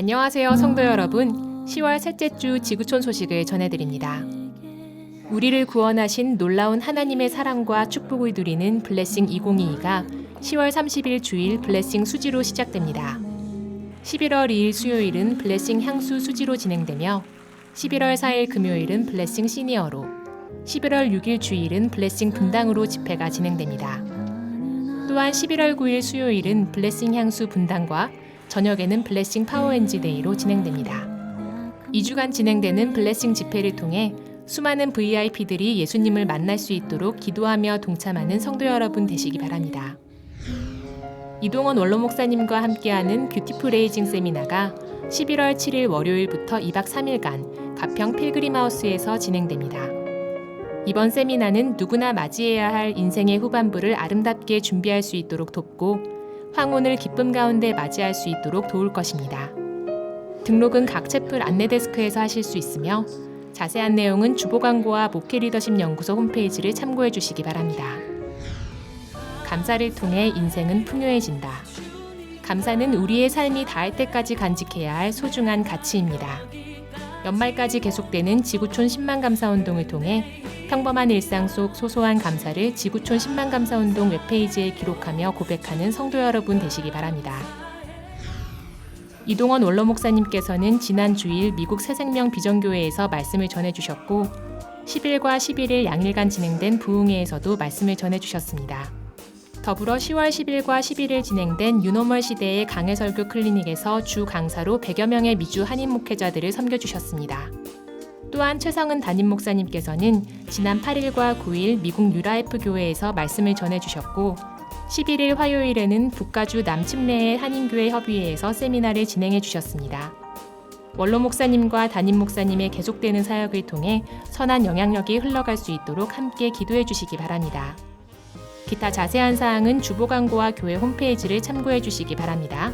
안녕하세요, 성도 여러분. 10월 셋째 주 지구촌 소식을 전해드립니다. 우리를 구원하신 놀라운 하나님의 사랑과 축복을 누리는 블레싱 2022가 10월 30일 주일 블레싱 수지로 시작됩니다. 11월 2일 수요일은 블레싱 향수 수지로 진행되며 11월 4일 금요일은 블레싱 시니어로 11월 6일 주일은 블레싱 분당으로 집회가 진행됩니다. 또한 11월 9일 수요일은 블레싱 향수 분당과 저녁에는 블레싱 파워엔지 데이로 진행됩니다. 2주간 진행되는 블레싱 집회를 통해 수많은 VIP들이 예수님을 만날 수 있도록 기도하며 동참하는 성도 여러분 되시기 바랍니다. 이동원 원로 목사님과 함께하는 뷰티풀 에이징 세미나가 11월 7일 월요일부터 2박 3일간 가평 필그림하우스에서 진행됩니다. 이번 세미나는 누구나 맞이해야 할 인생의 후반부를 아름답게 준비할 수 있도록 돕고 황혼을 기쁨 가운데 맞이할 수 있도록 도울 것입니다. 등록은 각 채플 안내 데스크에서 하실 수 있으며 자세한 내용은 주보 광고와 목회 리더십 연구소 홈페이지를 참고해 주시기 바랍니다. 감사를 통해 인생은 풍요해진다. 감사는 우리의 삶이 닿을 때까지 간직해야 할 소중한 가치입니다. 연말까지 계속되는 지구촌 10만 감사 운동을 통해 평범한 일상 속 소소한 감사를 지구촌 10만 감사 운동 웹페이지에 기록하며 고백하는 성도 여러분 되시기 바랍니다. 이동원 원로 목사님께서는 지난 주일 미국 새생명 비전교회에서 말씀을 전해 주셨고 10일과 11일 양일간 진행된 부흥회에서도 말씀을 전해 주셨습니다. 더불어 10월 10일과 11일 진행된 유노멀 시대의 강해 설교 클리닉에서 주 강사로 100여 명의 미주 한인 목회자들을 섬겨 주셨습니다. 또한 최성은 담임 목사님께서는 지난 8일과 9일 미국 유라이프 교회에서 말씀을 전해 주셨고 11일 화요일에는 북가주 남침내의 한인교회 협의회에서 세미나를 진행해 주셨습니다. 원로 목사님과 담임 목사님의 계속되는 사역을 통해 선한 영향력이 흘러갈 수 있도록 함께 기도해 주시기 바랍니다. 기타 자세한 사항은 주보 광고와 교회 홈페이지를 참고해 주시기 바랍니다.